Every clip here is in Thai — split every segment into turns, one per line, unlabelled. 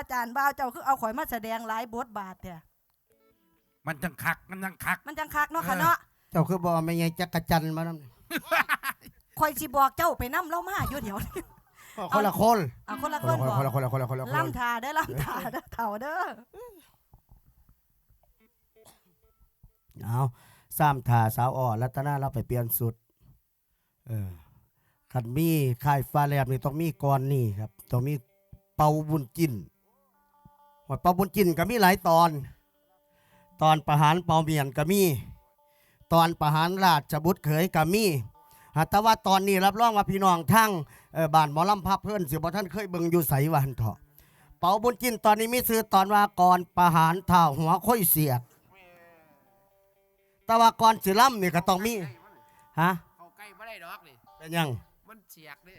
อาจารย์บ่าวเจ้าคือเอาข่อยมาแสดงหลายบทบาทแท้
มันจังคักมันจังคัก
มันจังคักเนาะค่ะเนาะ
เจ้าคือบ่ไม่ไงจักรจันทร์มานํ
ข่อยสิบอกเจ้าไปนํเล่ามาอยู่เดี๋ยวนี้
คนละคน
เอาคนละ
ค
คนน
ละ
บอก
คนละคนละคนละคนละคนละคน
ล่ำทาเด้อล่ำทาเด้อเถ่าเด้อ
เอาซ้ำทาสาวอ่อนรัตนาเราไปเปลี่ยนสุด เออขันมีค่ายฟ้าแลบนี่ต้องมีก่อนนี่ครับ ต้องมีเป่าบุญจิน หอดเป่าบุญจินก็มีหลายตอน ตอนประหารเป่าเมียนก็มี ตอนประหารราชบุตรเขยก็มีหาแต่ว่าตอนนี้รับรองว่าพี่น้องทั้งเอ่อบ้านหมอลำพับเพื่อนสิบ่ท่านเคยเบิ่งอยู่ใสวันเถาะเป่าบุญจินตอนนี้มีซื้อตอนว่าก่อนประหารเท้าหัวค่อยเสียกแต่ว่าก่อนสิล่ำนี่ก็ต้องมีฮะ
เขาใกล้ไม่ได้ดอกนี่
เป็นหยัง
มันเสียกนี่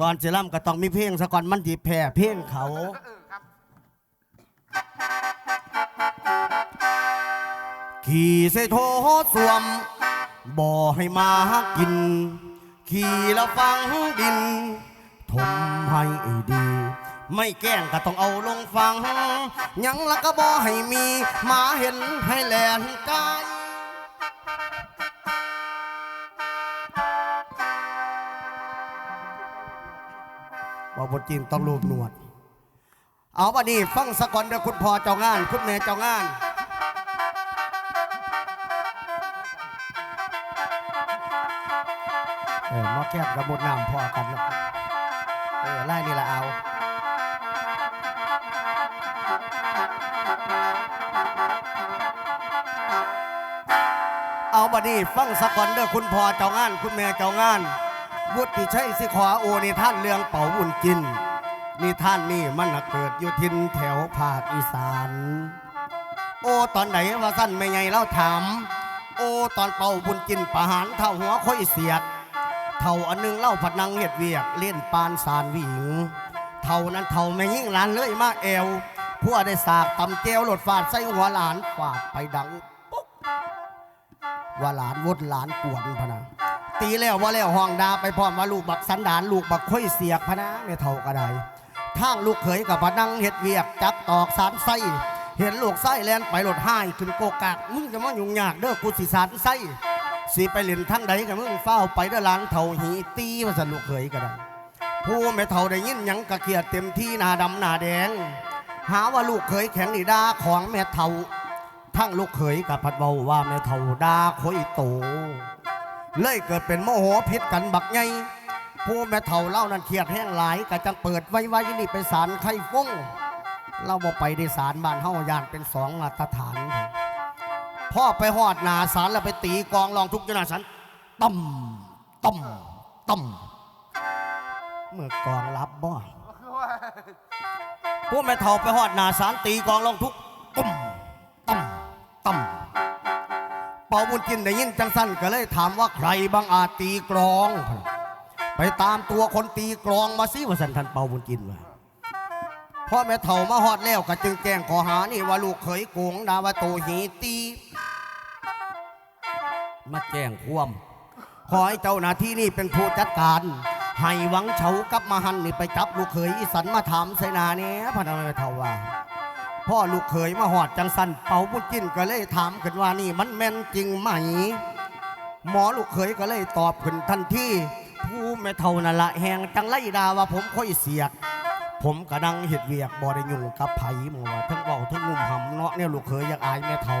ก่อนสิล่ำก็ต้องมีเพลงซะก่อนมันสิแผ่เพลงเขา
เออครับ
ขี่ใส่โถสวม บ่อให้มากิน ขี่แล้วฟังดิน ทมให้ดี ไม่แกล้งก็ต้องเอาลงฟัง ยังละก็บ่ให้มีหมาเห็นให้แลนกายว่บทจีนต้องรูปหนวด เอาบัดนี้ฟังสะก่อนเด้อคุณพ่อเจ้างาน คุณแม่เจ้างาน เออมาแคบกับบทน้ำพอกันเนาะเออไล่นี่ละเอาเอาบัดนี้ฟังสะก่อนเด้อคุณพ่อเจ้างาน คุณแม่เจ้างานวุฒิชัยสิขวาโอนิท่านเรื่องเป่าวุ่นกินนิท่านนี่มันน่ะเกิดอยู่ทินแถวภาคอีสาน โอตอนไหนว่าสั้นไม่ไงเล่าถาม โอตอนเป่าบุญกินประหารเท่าหัวค่อยเสียด เท่าอันหนึงเล่าผัดนังเห็ดเวียก เล่นปานสารวิงเท่านั้นเท่าไม่ยิ่งหลานเลยมาแอวผัวได้สากตำเจวหลดฟาดใส่หัวหลานฟาดไปดังปุ๊กว่าหลานวดหลานกวนพนะตีแล้วว่าแล้วห้องดาไปพร้อมว่าลูกบักสันดานลูกบักค่อยเสียกพนะไม่เท่าก็ได้ทางลูกเขยกับพนังเห็ดเวียก จับตอกสารไส้เห็นลูกไส้แลนไปหลดห้ายขึ้นโกกากมึงจะมายุ่งยากเด้อกูสิสารไส้ สิไปเล่นทั้งใดกับมึงเฝ้าไปด้อหลานเท่าหีตีว่าสันลูกเขยก็ได้ผู้ไม่เท่าได้ยินยังกระเกียดเต็มที่หน้าดำหน้าแดง หาว่าลูกเขยแข็งดีดาของแม่เท่า ทั้งลูกเขยกับพัดเบาว่าแม่เท่าดาคอยโตเลยเกิดเป็นโมโหพิษกันบักไงผู้แม่เฒ่าเล่านั้นเครียดแห้งหลายก็จังเปิดไว้ไว้นี่ไปสารไข่ฟงเราบ่ไปในสารบ้านเฮาย่านเป็นสองมาตรฐาน พ่อไปหอดหนาสารแล้วไปตีกองลองทุกจนาสันต่ำต่ำต่ำเมื่อกองรับบ่ผู้แม่เฒ่าไปหอดหนาสารตีกองลองทุกต่ำต่ำต่ำเป่าบุญจินได้ยินจังสั้นก็เลยถามว่าใครบางอาจตีกลอง ไปตามตัวคนตีกลองมาสิว่าสันทันเป่าบุญจินว่าพ่อแม่เฒ่ามาฮอดแล้วก็จึงแจ้งขอหานี่ว่าลูกเขยโกงดาวาโตหีตี มาแจ้งความขอให้เจ้าหน้าที่นี่เป็นผู้จัดการ ให้หวังเฉากับมหันนี่ไปจับลูกเขยอีสันมาถามใส่หนาเนี้ยพนันเฒ่าว่าพ่อลูกเขยมาหอดจังสันเป่าบุญจิ้นก็เลยถามขึ้นว่านี่มันแม่นจริงไหม หมอลูกเขยก็เลยตอบขึ้นทันทีผู้แม่เท่านั่นละแหงจังไล่ดาว่าผมค่อยเสียดผมกระดังเห็ดเวียกบอได้ยุ่งกับไผ่หมัวาทั้งเบาทั้งงุ่มหำเนาะเนี่ยลูกเขยอยากอายแม่เท่า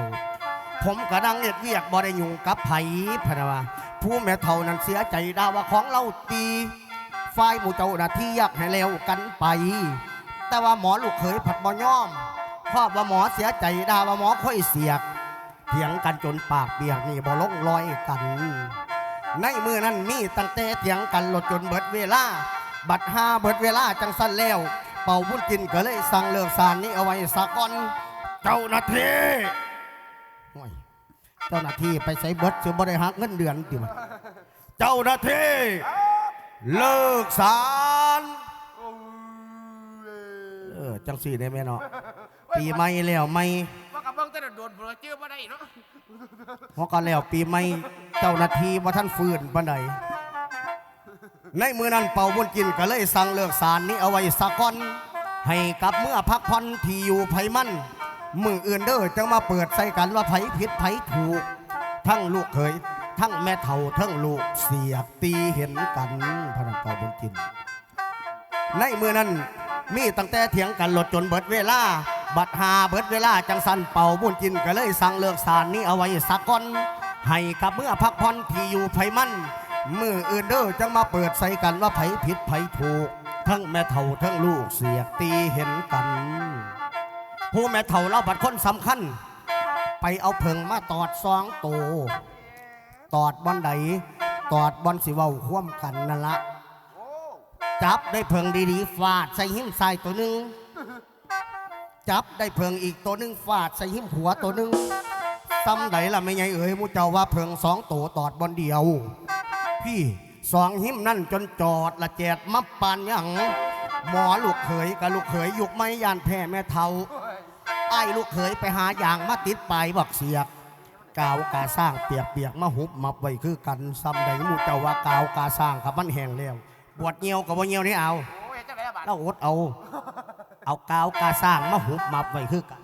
ผมกระดังเห็ดเวียกบอได้ยุ่งกับไผ่พะนะว่าผู้แม่เท่านั้นเสียใจดาว่าของเราตีฝ่ายหมู่เจ้าหน้าที่อยากให้แล้วกันไป แต่ว่าหมอลูกเขยผัดบ่ย่อมเพราะว่าหมอเสียใจดาว่าหมอค่อยเสียกเถียงกันจนปากเปียกนี่บ่ลงรอยกัน ในมือนั้นมีตั้งแต่เถียงกันหลดจนเบิดเวลา บัดหาเบิดเวลาจังสั้นแล้ว เป่าบุญกินก็เลยสั่งเลิกสารนี้เอาไว้สะก่อน เจ้าหน้าที่ เจ้าหน้าที่ไปใส่เบิดจะบริหารเงินเดือนติวะเจ้าหน้าที่เลิกสารเออจังสี่ได้ไหมเนาะปีใหม่แล้วไม่
ว่ากับเบิ้งแต่โดนโปรเจอร์มาได้เนาะ
เพราะก็แล้วปีใหม่เจ้าหน้าที่ว่าท่านฟื้นปานใดในมือนั้นเป่าบุญกินก็เลยสั่งเลิกสารนี้เอาไว้สะก่อนให้กลับเมื่อพักผ่อนที่อยู่ไผมัน มืออื่นเด้อจังมาเปิดใส่กันว่าไผผิดไผถูก ทั้งลูกเขยทั้งแม่เฒ่าทั้งลูกเสียบตีเห็นกันพนันเป่าบนจิน ในมือนั้นมีตั้งแต่เถียงกันหลดจนเบิดเวลา บัดหาเบิดเวลาจังสันเป่าบุญจินก็เลยสั่งเลิกสารนี้เอาไว้สักก่อนให้กับเมื่อพักผ่อนที่อยู่ไผมันมืออื่นเด้อจังมาเปิดใส่กันว่าไผผิดไผถูก ทั้งแม่เฒ่าทั้งลูกเสียกตีเห็นกัน ผู้แม่เฒ่าเล่าบัดคนสำคัญ ไปเอาเพิงมาตอดซองโต ตอดบอนใดตอดบอนสิเว้าคว่ำกันนั่นละจับได้เพิงดีๆฟาดใส่หิ้มใส่ตัวหนึ่งจับได้เพิงอีกตัวหนึ่งฟาดใส่หิ้มหัวตัวหนึ่งซ้ำไหนล่ะไม่ไงเอ๋ยมูเจ้าว่าเพิงสองตัวตอดบอนเดียว พี่สองหิ้มนั่นจนจอดละแจดมับปานยังหมอลูกเขยกับลูกเขยยุกไม่ยานแพ้แม่เทา ไอ้ลูกเขยไปหาอย่างมาติดปลายบักเสียกกาวกาสร้างเปียกเปียกๆมาหุบมับไว้คือกันซ้ำใดมูเจ้าว่ากาวกาสร้างครับมันแห้งแล้วบวชเงียวกับบ่เงียวนี่เอา
โอ้ยจัด
เราอดเอา เอากาวกาสร้างมาหุบมับไว้คือกัน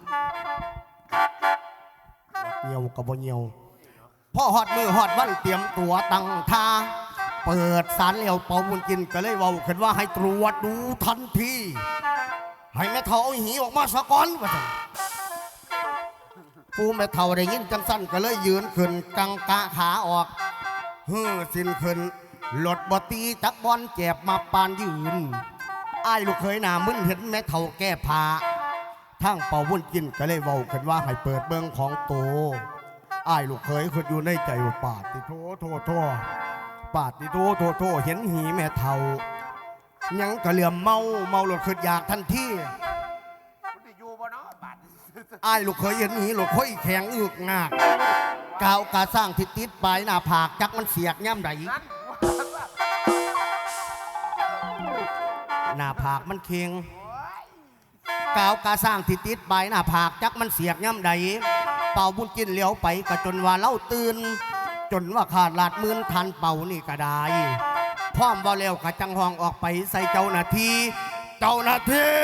บวชเงียวกับบ่เงียวพ่อหอดมือหอดวันเตรียมตัวตั้งท่าเปิดสารเหลวเป่าบุญกินก็เลยเว้าขึ้นว่าให้ตรวจดูทันที ให้แม่เฒ่าเอาหีออกมาสะก่อนว่าซั่นผู้แม่เฒ่าได้ยินจังสั้นก็เลยยืนขึ้นกังกะขาออกเฮ้อสิ้นขึ้นหลดบตีจักบอลแจบมาปานยืนอ้ายลูกเคยหนามึนเห็นแม่เฒ่าแก้ผ้าทางเป่าวุ่นกินก็เลยเว้ากันว่าให้เปิดเบิ่งของโตอ้ายลูกเคยคืออยู่ในใจว่าปาดติโทโทโทปาดติโทโทโทเห็นหีแม่เฒ่า ยังกะเหลื่อมเมาเมาหลดขึ้นอยากทันที
คุณสิอยู่บ่เนาะบาด
อ้ายลูกเคยเห็นหนีหลกค่อยแข็งอึกงากกาวกาสร้างทิติดปลายหน้าผากจักมันเสียกย่ำใด
นั่น
หน้าผากมันเค็งกาวกาสร้างทิติดปลายหน้าผากจักมันเสียกย่ำใดเป่าบุญกินเหลียวไปกะจนว่าเล่าตื่น จนว่าขาดลาดมืนทันเป่านี่ก็ได้ พร้อมว่าแล้วกะจังห้องออกไปใส่เจ้าหน้าที่ เจ้าหน้าที่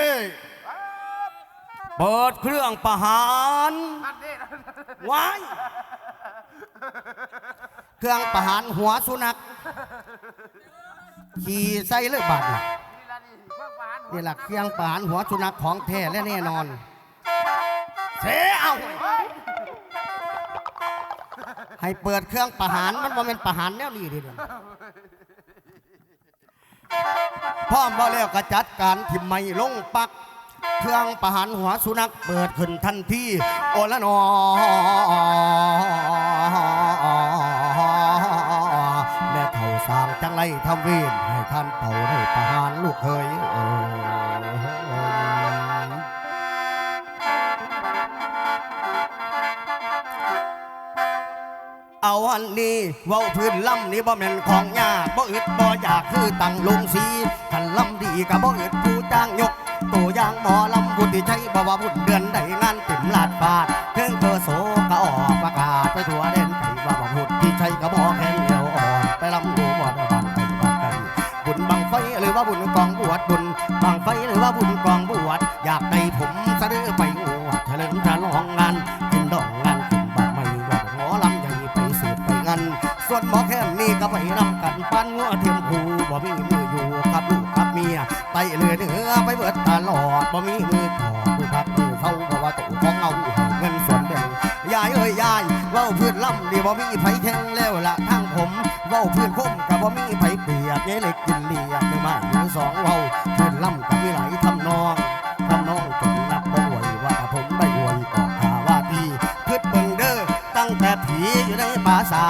เปิดเครื่องประหาร
นั่นเด้
ว้ายเครื่องประหารหัวสุนัขขี่ใส่เลยบาดนี่
นี่ล่ะนี่เพิ่งมาหันหัว
นี่แหละเครื่องประหารหัวสุนัขของแท้และแน่นอนเสเอาให้เปิดเครื่องประหารมันว่าเป็นประหารแนวนี้ดิเดี๋ยว พร้อมบ่แล้วก็จัดการทิมไม่ลงปัก เครื่องประหารหัวสุนัขเปิดขึ้นทันทีโอละนอแม่เท่าสร้างจังไรทำเวรให้ท่านเป่าได้ประหารลูกเคย เอาอันนี้เว้าพื้นลำนี่บ่แม่นของยากบ่อึดบ่อยากคือตั้งลงสีขันลำดีก็บ่อึดผู้จ้างยกตัวอย่างหมอลำบุตรใช้บ่ว่าบุญเดือนใดงานเต็มลาดบาดเครื่องเธอโสก็ออกประกาศไปทั่วเด่นไก่ว่าบ่บุตรที่ใช้ก็บ่แข็งเดียวอ่อนไปลำดูบ่ได้บ้านไปบ้านกันบุญบังไฟหรือว่าบุญกองบวชบุญบังไฟหรือว่าบุญกอง ส่วนหมอแค่นี่ก็ไปนำกันปั้นงัวเทียมผูบ่มีมืออยู่กับลูกกับเมียไตเรือเหนือไปเบิดตลอดบ่มีมือขอมือพักมือเท่าเพราะว่าตัวของเอาเงินส่วนแบ่งยายเอ้ยยายเว้าพื้นลำดีบ่มีไผแทงแล้วละทางผมเว้าพื้นคมกับบ่มีไผเปียบยายเล็กกินเลียบมือไม้มือสองเว้าพื้นลำกับมีหลายทำนองทำนองจนนับบ่ไหวว่าผมได้อวยออกข่าว่าดีพืดเบิ่งเด้อตั้งแต่ผีอยู่ในป่าสา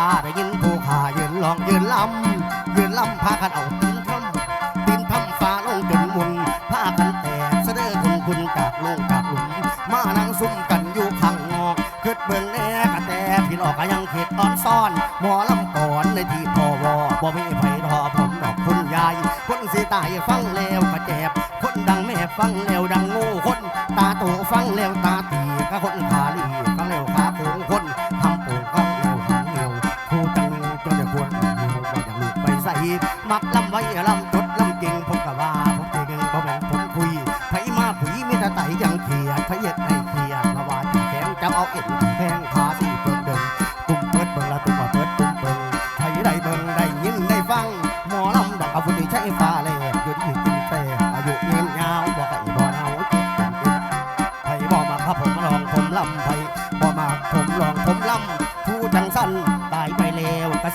องยืนลำยืนลำพากันเอาตีนทำตีนทำฟ้าลงจนมุนพากันแตกเสด็จคุณคุณจากลงจากหลุมมานั่งซุ่มกันอยู่ข้างนอกคิดเบิ่งแน่กะแต่พี่น้องก็ยังเข็ดตอนซ่อนหมอลำก่อนในที่พอวอบ่มีไผทอผมดอกคุณยายคนสิตายฟังแล้วก็เจ็บคนดังแม่ฟังแล้วดังโง่คน ตาโตฟังแล้วตาตีก็คนขา มักลำไว้ลำจดลำเก่งผมกะว่าผมเก่งบ่แม่นผมคุยไผมาขถ้าไตยังเขียดพระเย็ดในเขียดมาว่าจะแข็งจะเอาเอ็ดแข้งขาสีเปิดเดินตุ้มเปิดเบิ่งละตุ้มมาเปิดตุ้มเบิ่งไทยได้เบิ่งได้ยินได้ฟังหมอลำดักเอาฝุ่นที่ใช้ฟ้าแลบหยุดที่กินแต่อายุยืนยาวบอกไอ้บ่เอาจิตกันติดไผบ่มาครับผมลองผมลำไผบ่มาผมลองผมลำผู้จังสั้น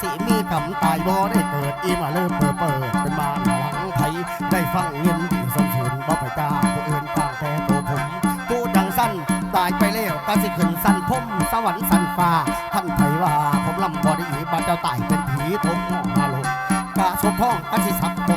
สิมีกำตายบ่ได้เกิดอีมาเริ่มเปิดเปิดเป็นมาหลังไทยได้ฟังเงินดีสมชื่นบ่ไปจ้าผู้อื่นต่างแต่ตัวผมตัวดังสั้นตายไปแล้วก็สิขึ้นสั้นพมสวรรค์สั้นฟ้าท่านไผว่าผมลำบ่ได้บาเจ้าตายเป็นผีทงมาลงกาสมท้องก็สิสับกบกบ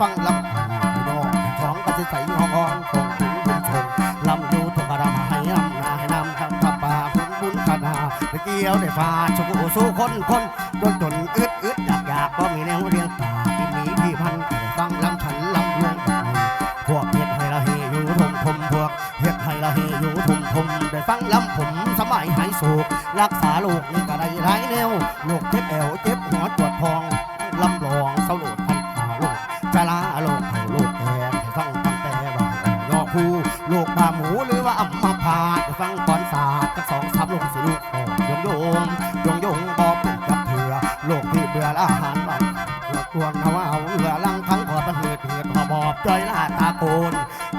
ฟังลำพี่น้องของก็จะใส่ห้องอ่อนคงถึงบุญชนลำดูทุกรำให้ลำนาให้นำคำทับป่าคุณบุญขนาไปเกี่ยวได้ฟ้าชุกสู้คนคนจนจนอึดอึดอยากอยากก็มีแนวเรียงป่าที่มีพี่พันก็ฟังลำฉันลำลวงพวกเฮ็ดให้ละเฮอยู่ทมทมพวกเฮ็ดให้ละเฮอยู่ทมทมได้ฟังลำผมสมัยหายโศกรักษาโรคนี่ก็ได้หลายแนวโรคเจ็บแอวเจ็บหัวปวดท้องลำลองเศร้าโลด บาหมูหรือว่าอัมมาพาดฟังก่อนศาสตร์กับสองสามลูกสิลูกโยงโยงโยงโยงบอเป็นกับเถื่อโลกที่เบื่ออาหารบ้านหัวกวงนาวเอาเหือลังทั้งขอประเหิดเหือดหอบอบจอยลาตาโกน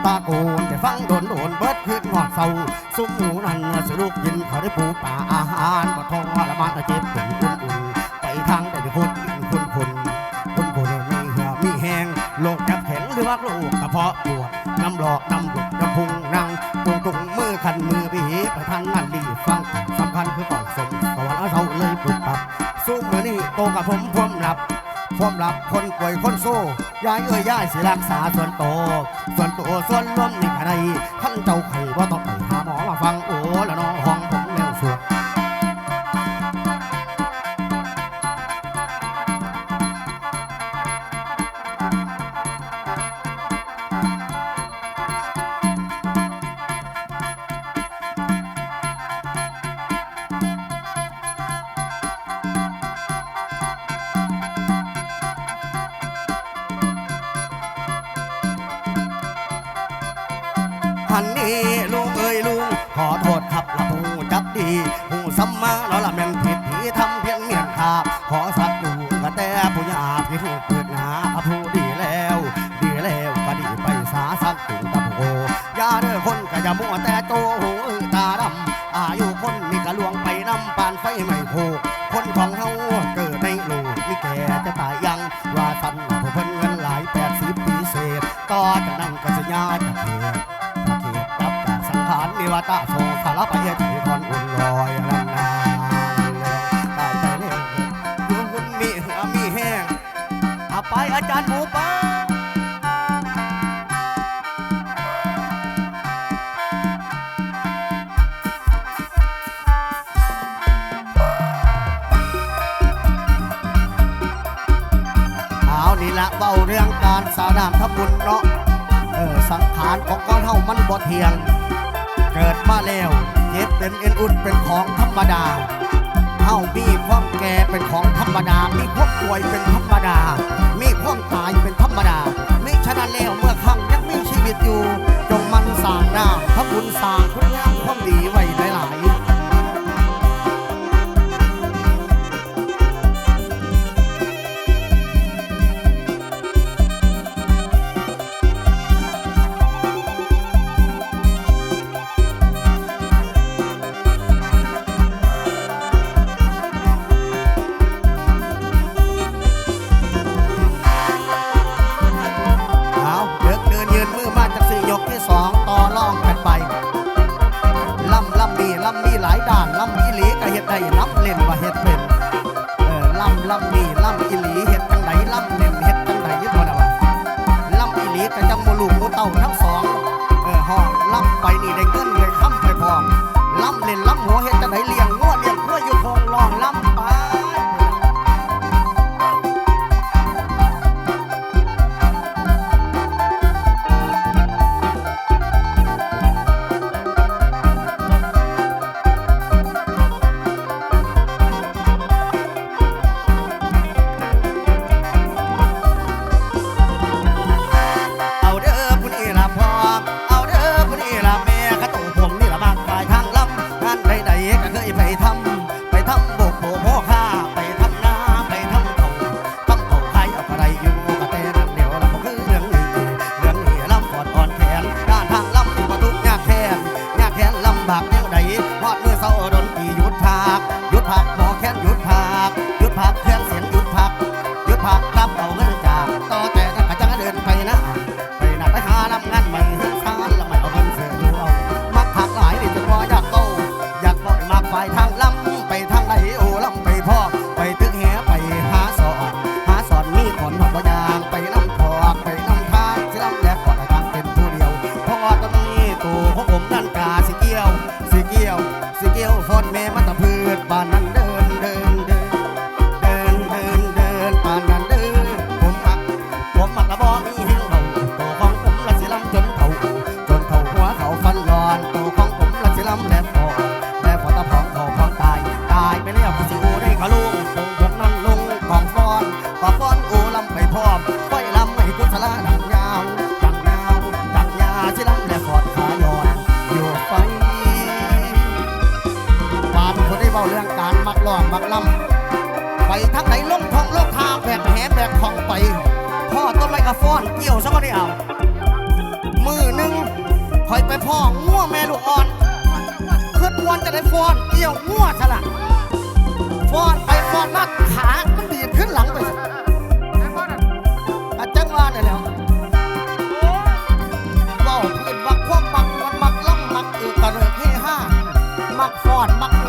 ตาโกนแต่ฟังโดนโดนเบิดขึ้นหอดเศร้าซุ้มหูนั่นสิลูกกินเขาได้ปูป่าอาหารบ่ทองว่าละมันเจ็บถึงอุ่นอุ่นไปทางแต่เดี๋ยวคนกินคนคนคนคนมีเหือมีแหงโลกจับแข็งหรือว่าโรคกระเพาะปวดน้ำหลอกน้ำหลุดือขันมือไปเหไปทางนั่นดีฟังสำคัญคือก่อนสมสวรรค์เราเลยปลุกปรับสู้มือนี่โตกับผมพร้อมหลับพร้อมหลับคนป่วยคนสู้ยายเอ้ยยายสิรักษาส่วนโตวส่วนตัวส่วนรวมนี่ขนาดท่าน สาสักถึงตะโพยาเด้อคนก็อย่ามัวแต่โตหูลืตาดำอายุคนนี่ก็ลวงไปน้ำปานไฟไม่โคคนของเฮาเกิดในโลกมีแก่จะตายยังว่าสันผู้เพิ่นเงินหลายแปดสิบปีเศษต่อจากนั้นก็จะยาจะเทพระเกียรติรับจากสังขารนิวตาโสสารไปเฉยคนอุ่นลอ น้ำทำบุญเนาะเออสังขารของก้อนเฮามันบ่เทียง เกิดมาแล้วเจ็บเป็นเอ็นอุ่นเป็นของธรรมดาเฮามีความแก่เป็นของธรรมดา มีความป่วยเป็นธรรมดา มีความตายเป็นธรรมดามิฉะนั้นแล้วเมื่อครั้งยังมีชีวิตอยู่ จงมันสร้างน้ำพระบุญสร้างคุณงามความดีไว้ ก็ฟ้อนเกี่ยวซะก็ได้เอา มือหนึ่งคอยไปพ่องง่วแม่ลูกอ่อนคืดวนจะได้ฟ้อนเกี่ยวง่วซะละฟ้อนไปฟ้อนมาขามันดีดขึ้นหลังไป
อา
จารย์ว่านี่แล้วเบาพื้นมักความมักมันมักล่ำมักเอกระเริกเฮห้ามักฟอนมัก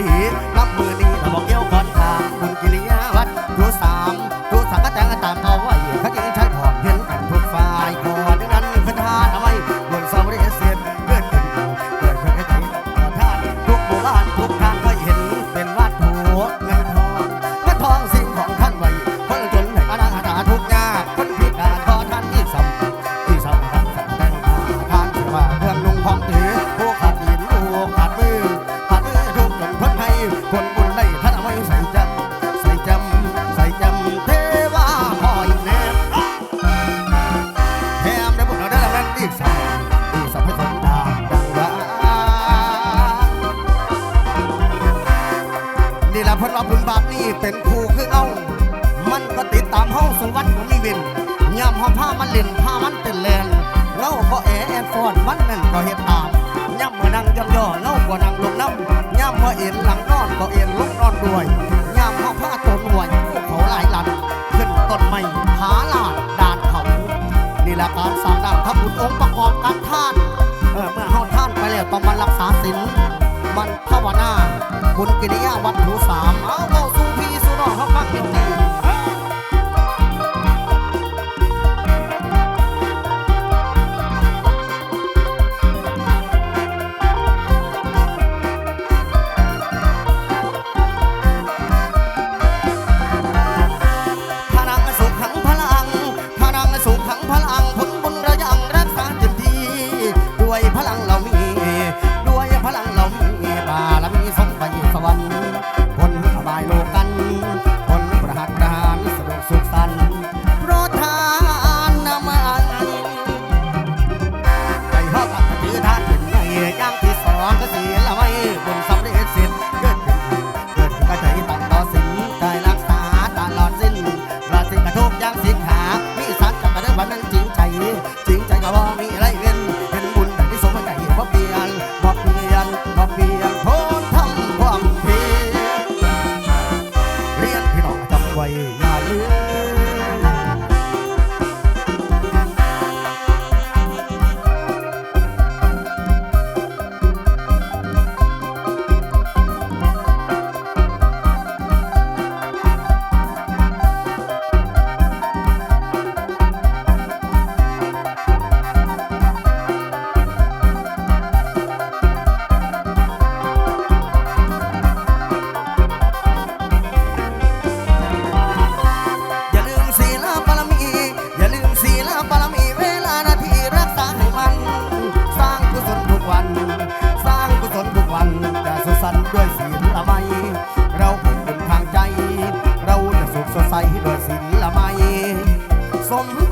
ali. นฟอดมันนั่นก็เห็ดตามย่ำมือนังย่อย่อเล่าบ่นังลงน้ำย่ำมือเอ็นหลังนอนก็เอ็นลุกนอนด้วยย่ำข้าผ้าตนห่วยเขาหลายหลันขึ้นต้นไม้ผาลาดดานเขานี่แหละการสางด้านพรบุญองค์ประกอบการท่านเเมื่อเฮาท่านไปแล้วต้องมารักษาศีลมันภาวนาบุญกิริยาวัตถุสามเอา some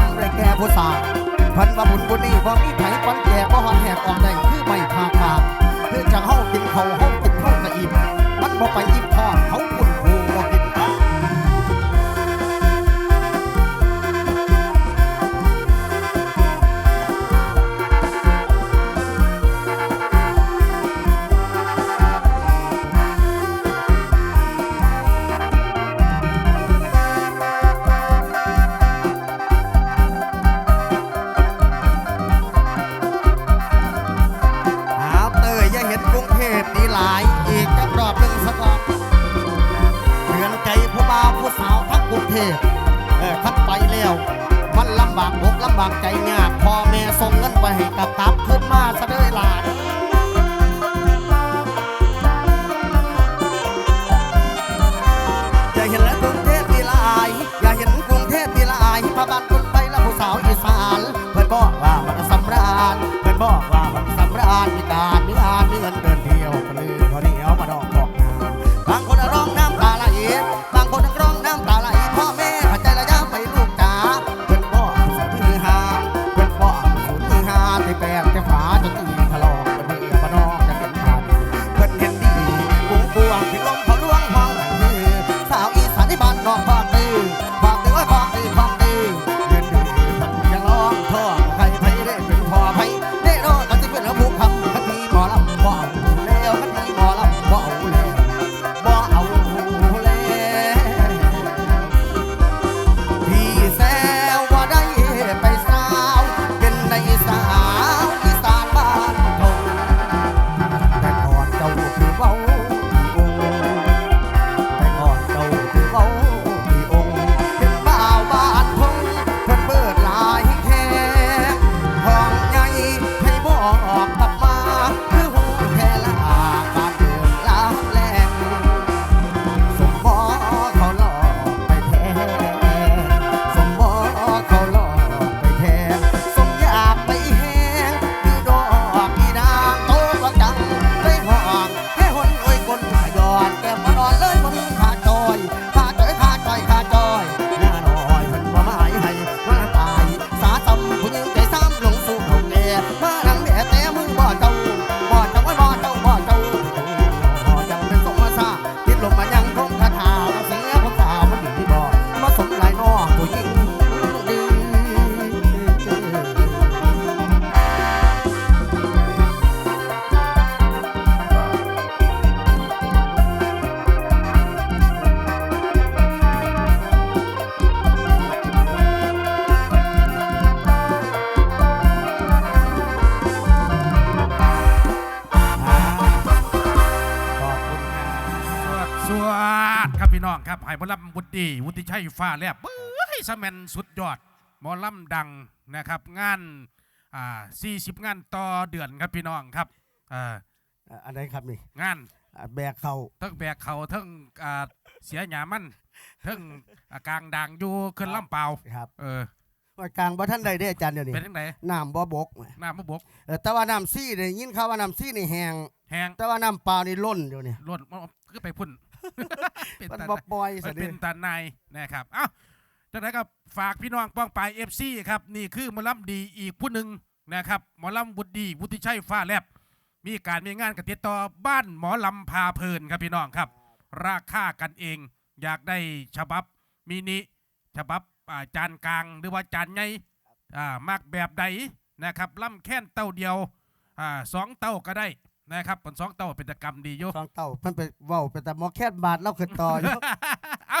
อนแต่แก่ผู้สาวพันว่าบุญบุญนี่บ่มีไผ่ปันแก่บ่ฮอนแหกออกได้คือไม่พาพาเคือจะงเฮากินเขาเฮากินเฮาก็อิ่มมันบ่ไปอิ่มทอดเขาปุ่ำบากบกลำบากใจยากพ่อแม่ส่งเงินไปให้กับทับขึ้นมาซะเดยหลานอย่าเห็นและกรุงเทพมีละอาย อย่าเห็นกรุงเทพมีละอายพระบาท ลำ
วุฒิวุฒิชัยฟ้าแลบเบ้ยสแมนสุดยอดหมอลำดังนะครับงานอ่า40 งานต่อเดือนครับพี่น้องครับอ่า
อะอันไหนครับนี่
งาน
อะแบกเขา
ทั้งแบกเขาทั้งอ่าเสียหยามันทั้งอ่ากลางด่างอยู่ขึ้นลำเปล่า
ครับ
เออ
ว่ากลางบ่ท่านใดได้อาจารย์เดี๋ยวนี้
เป็นยังไง
น้ำบ่บก
หน้ามะบก
เออแต่ว่าน้ำซี่ได้ยินข่าวว่าน้ำซี่นี่แห้ง
แหง
แต่ว่าน้ำเปล่านี่ล้นเดี๋ยวนี้
ล้นก็ไปพุ่นเป็น
มัน
ตา
บ่ปล่อย
มั
ซะ
น
เด้
เป็นตาในายนะครับเอ้าจากนั้นก็ฝากพี่น้องป้องปลายเอฟซีครับนี่คือหมอลำดีอีกผู้หนึ่งนะครับหมอลำบุตรดีวุฒิชัยฟ้าแลบมีการมีงานกับติดต่อบ้านหมอลำพาเพลินครับพี่น้องครับ ราคากันเอง อยากได้ฉบับมินิฉบับอ่าจานกลางหรือว่าจานใหญ่อ่ามากแบบใดนะครับล่ำแค่นเต้าเดียวอ่าสองเต้าก็ได้ นะครับผลสองเต้าเป็นตะกรรมดีอยู่
สองเต้าเพิ่นไปเว้าไปแต่หมอแค่นบาทเราขึ้นต่ออยู่
เอ้า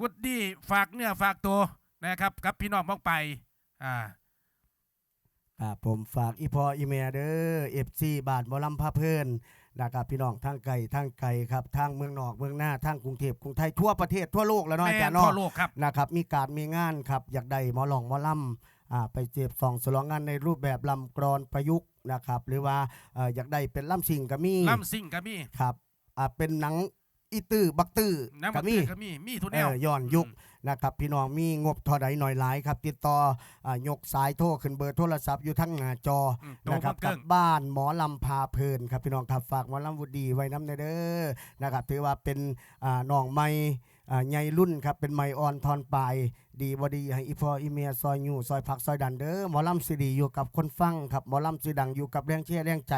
วุฒิฝากเนื้อฝากตัวนะครับกับพี่น้องมองไปอ่า
ครับผมฝากอีพออีเมเด้อ FC บาทหมอลำพาเพลินนะครับพี่น้องทางไกลทางไกลครับทางเมืองนอกเมืองหน้าทางกรุงเทพกรุงไทยทั่วประเทศทั่วโลกแล้วเนาะอา
แม่
จารย์
ทั่
เนาะ
วโลกครับ
นะครับมีการมีงานครับอยากได้หมอหลองหมอลำอ่าไปเจ็บสองสลองงานในรูปแบบลำกรอนประยุกต์ นะครับ หรือว่าเอ่ออยากได้เป็นลำสิงก็มี
ล่ำซิ่งก็มี
ครับอ่าเป็นหนังอีตื้อบักตื้อ
น้ำ
ก็
มัน
มี
เตือนก็มี มีทุก
เอ
แนว
อย้อนยุคนะครับพี่น้องมีงบเทอใดหน่อยหลายครับ ติดต่ออายกสายโทรขึ้นเบอร์โทรศัพท์อยู่ทั้งหน้าจอ
อืมโต
นะค
มา
รับ
เกิ
กับ
ง
บ้านหมอลำพาเพลินครับพี่น้องครับฝากหมอลำวุดีไว้น้ำในเด้อนะครับถือว่าเป็นอ่าน้องใหม่อ่า ใหญ่รุ่นครับเป็นไมออนทอนปลายดีบดีให้อีพออีเมียซอยอยู่ซอยผักซอยดันเด้อหมอลำซีดีอยู่กับคนฟังครับหมอลำซีดังอยู่กับแรงเชียร์แรงใจ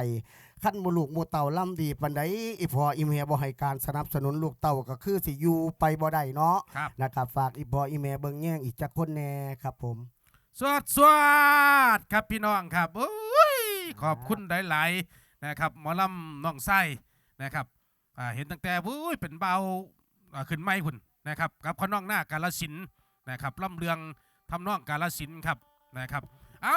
ขั้นบุลูกหมูเต่าล่ำดีปันใดอีพออีเมียบ่ให้การสนับสนุนลูกเต่าก็คือสิอยู่ไปบ่ได้เนาะ
ครับ
นะครับฝากอีพออีเมียเบิ่งแย่งอีกจักคนแน่ครับผม
สวัสดสวัสดครับพี่น้องครับโอ้ยขอบคุณหลายๆนะครับหมอลำน้องไส้นะครับอ่าเห็นตั้งแต่วุ้ยเป็นเบาอ่า ขึ้นไม่คุณนะครับกับข้อน้องหน้ากาลสินนะครับล่ำเรืองทำนองกาลสินครับนะครับ เอา